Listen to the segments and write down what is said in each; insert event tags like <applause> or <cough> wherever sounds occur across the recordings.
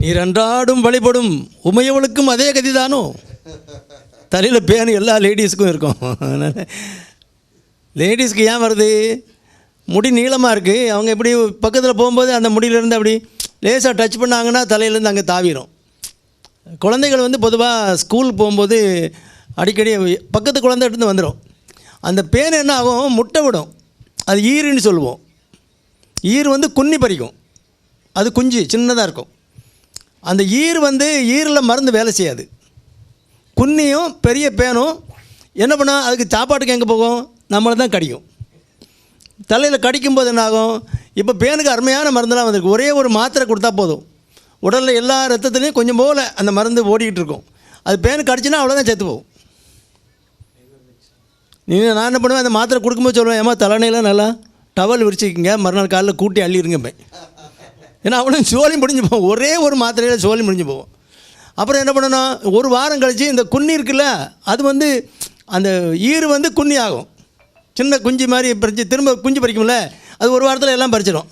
நீர் அன்றாடும் வழிபடும் உமையவளுக்கும் அதே கதிதானோ? தலையில் பேன் எல்லா லேடிஸுக்கும் இருக்கும். அதனால் லேடிஸ்க்கு ஏன் வருது? முடி நீளமாக இருக்குது அவங்க எப்படி பக்கத்தில் போகும்போது அந்த முடியிலேருந்து அப்படி லேசாக டச் பண்ணாங்கன்னா தலையிலேருந்து அங்கே தாவிரும். குழந்தைகள் வந்து பொதுவாக ஸ்கூல் போகும்போது அடிக்கடி பக்கத்து குழந்தை எடுத்து வந்துடும் அந்த பேன் என்ன ஆகும்? முட்டை விடும். அது ஈருன்னு சொல்லுவோம். ஈர் வந்து குன்னி பறிக்கும். அது குஞ்சு சின்னதாக இருக்கும். அந்த ஈர் வந்து ஈரில் மருந்து வேலை செய்யாது. குன்னியும் பெரிய பேனும் என்ன பண்ணால் அதுக்கு சாப்பாட்டுக்கு எங்கே போகும்? நம்மளை தான் கடிக்கும். தலையில் கடிக்கும்போது என்ன ஆகும்? இப்போ பேனுக்கு அருமையான மருந்தெல்லாம் வந்திருக்கு. ஒரே ஒரு மாத்திரை கொடுத்தா போதும். உடலில் எல்லா ரத்தத்துலேயும் கொஞ்சம் போல் அந்த மருந்து ஓடிக்கிட்டு இருக்கும். அது பேனு கடிச்சுன்னா அவ்வளோதான் செத்து போகும். நீங்கள் நான் என்ன பண்ணுவேன்? அந்த மாத்திரை கொடுக்கும்போது சொல்லுவேன் ஏமா தலைனையில் நல்லா டவல் விரிச்சிக்கிங்க. மறுநாள் காலையில் கூட்டி அள்ளிருங்கப்பேன் ஏன்னா அவனும் சோழி முடிஞ்சு போவோம் ஒரே ஒரு மாத்திரையில் சோழி முடிஞ்சு போவோம் அப்புறம் என்ன பண்ணணும் ஒரு வாரம் கழித்து இந்த குன்னி இருக்குல்ல அது வந்து அந்த ஈறு வந்து குன்னி ஆகும். சின்ன குஞ்சு மாதிரி பறித்து திரும்ப குஞ்சு பறிக்கும்ல அது ஒரு வாரத்தில் எல்லாம் பறிச்சிடும்.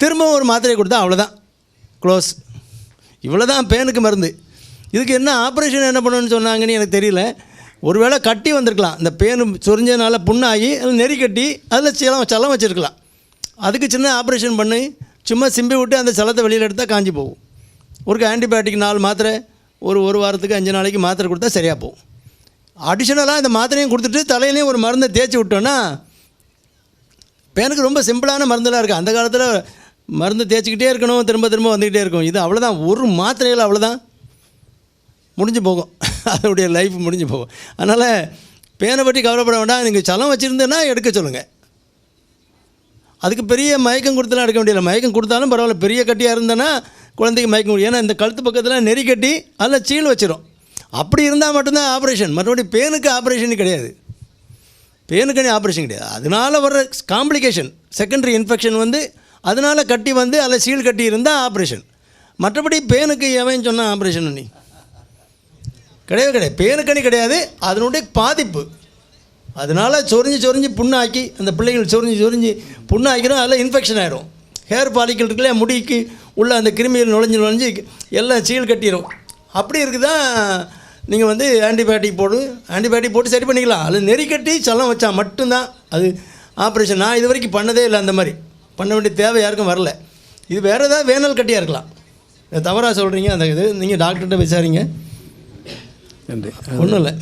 திரும்பவும் ஒரு மாத்திரையை கொடுத்தா அவ்வளோதான் க்ளோஸ் இவ்வளோ தான் பேனுக்கு மருந்து. இதுக்கு என்ன ஆப்ரேஷன் என்ன பண்ணணும்னு சொன்னாங்கன்னு எனக்கு தெரியல. ஒருவேளை கட்டி வந்திருக்கலாம். இந்த பேனு சொரிஞ்சதுனால புண்ணாகி அதில் நெறி கட்டி அதில் சலம் சலம் வச்சுருக்கலாம். அதுக்கு சின்ன ஆப்ரேஷன் பண்ணி. சும்மா சிம்பி விட்டு அந்த சலத்தை வெளியில் எடுத்தால் காஞ்சி போகும். ஒரு ஆன்டிபயோட்டிக் நாலு மாத்திரை ஒரு ஒரு வாரத்துக்கு அஞ்சு நாளைக்கு மாத்திரை கொடுத்தா சரியாக போகும். அடிஷ்னலாக இந்த மாத்திரையும் கொடுத்துட்டு தலையிலையும் ஒரு மருந்தை தேய்ச்சி விட்டோன்னா பேனுக்கு ரொம்ப சிம்பிளான மருந்தெல்லாம் இருக்குது அந்த காலத்தில் மருந்து தேய்ச்சிக்கிட்டே இருக்கணும் திரும்ப திரும்ப வந்துக்கிட்டே இருக்கும். இது அவ்வளோதான் ஒரு மாத்திரையில் அவ்வளோதான் முடிஞ்சு போகும். <laughs> அதனுடைய லைஃப் முடிஞ்சு போகும். அதனால் பேனை பற்றி கவலைப்பட வேண்டாம். நீங்கள் சலம் வச்சுருந்தேன்னா எடுக்க சொல்லுங்கள் அதுக்கு பெரிய மயக்கம் கொடுத்துலாம் எடுக்க முடியல. மயக்கம் கொடுத்தாலும் பரவாயில்ல. பெரிய கட்டியாக இருந்தேன்னா குழந்தைக்கு மயக்கம் ஏன்னா இந்த கழுத்து பக்கத்தில் நெறி கட்டி அதில் சீல் வச்சிரும். அப்படி இருந்தால் மட்டும்தான் ஆப்ரேஷன். மற்றபடி பேனுக்கு ஆப்ரேஷன் கிடையாது. பேனுக்கு ஆப்ரேஷன் கிடையாது. அதனால வர்ற காம்ப்ளிகேஷன் செகண்டரி இன்ஃபெக்ஷன் வந்து அதனால் கட்டி வந்து அதில் சீல் கட்டி இருந்தால் ஆப்ரேஷன். மற்றபடி பேனுக்கு எவன் சொன்னால் ஆப்ரேஷன் நீ கிடையவே கிடையாது. பேனுக்கணி கிடையாது. அதனுடைய பாதிப்பு. அதனால் சொரிஞ்சு சொரிஞ்சு புண்ணாக்கி அந்த பிள்ளைகள் சொரிஞ்சு சொரிஞ்சு புண்ணாக்கிடும் அதில் இன்ஃபெக்ஷன் ஆயிரும். ஹேர் பாலிக்கல் இருக்குல்ல முடிக்கு உள்ள அந்த கிருமிகள் நுழைஞ்சு நுழைஞ்சு எல்லாம் சீல் கட்டிடும் அப்படி இருக்குதா நீங்கள் வந்து ஆன்டிபயோட்டிக் போடு ஆன்டிபயோட்டிக் போட்டு சரி பண்ணிக்கலாம். அதில் நெறி கட்டி சலம் வச்சா மட்டும்தான் அது ஆப்ரேஷன் நான் இது வரைக்கும் பண்ணதே இல்லை அந்த மாதிரி. பண்ண வேண்டிய தேவை யாருக்கும் வரல. இது வேறு ஏதாவது வேனல் கட்டியாக இருக்கலாம். தவறாக சொல்கிறீங்க அந்த இது நீங்கள் டாக்டர்கிட்ட விசாரிங்க. நன்றி. ஒன்றும் இல்லை.